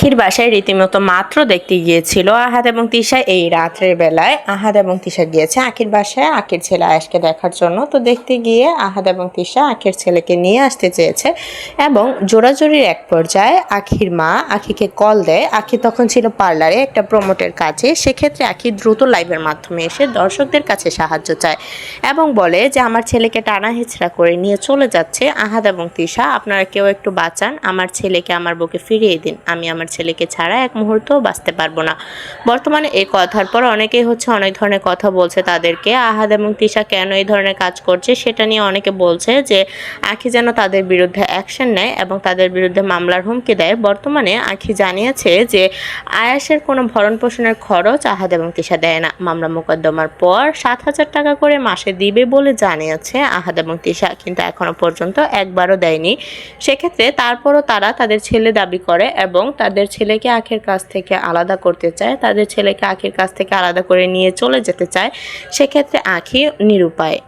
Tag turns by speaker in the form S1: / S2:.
S1: আখির বাসায় রীতিমতো মাত্র দেখতে গিয়েছিল আহাদ এবং তিশা এই রাত্রের বেলায়। আহাদ এবং তিশা গিয়েছে আখির বাসায়, আখির ছেলে আয়াসকে দেখার জন্য। তো দেখতে গিয়ে আহাদ এবং তিশা আখির ছেলেকে নিয়ে আসতে চেয়েছে এবং জোরাজোরির এক পর্যায়ে আখির মা আখিকে কল দেয়। আখি তখন ছিল পার্লারে একটা প্রমোটের কাছে সেক্ষেত্রে আখি দ্রুত লাইভের মাধ্যমে এসে দর্শকদের কাছে সাহায্য চায় এবং বলে যে, আমার ছেলেকে টানা হেঁচড়া করে নিয়ে চলে যাচ্ছে। আহাদ এবং তিশা, আপনারা কেউ একটু বাঁচান। আমার ছেলেকে আমার বুকে ফিরিয়ে দিন। আমি আমার ছেলেকে ছাড়া এক মুহূর্তও বাঁচতে পারব না। বর্তমানে এই কথার পর অনেকেই হচ্ছে অনেক ধরনের কথা বলছে তাদেরকে। আহাদ এবং তিশা কেন এই ধরনের কাজ করছে সেটা নিয়ে অনেকে বলছে যে, আখি যেন তাদের বিরুদ্ধে অ্যাকশন নেয় এবং তাদের বিরুদ্ধে মামলার হুমকি দেয়। বর্তমানে আখি জানিয়েছে যে, আয়াসের কোনো ভরণ পোষণের খরচ আহাদ এবং তিশা দেয় না। মামলা মোকদ্দমার পর সাত হাজার টাকা করে মাসে দিবে বলে জানিয়েছে আহাদ এবং তিশা, কিন্তু এখনও পর্যন্ত একবারও দেয়নি। সেক্ষেত্রে তারপরও তারা তাদের ছেলে দাবি করে এবং তাদের ছেলেকে আখের কাছ থেকে আলাদা করতে চায়, তাদের ছেলেকে আখের কাছ থেকে আলাদা করে নিয়ে চলে যেতে চায়। সেক্ষেত্রে আখি নিরুপায়।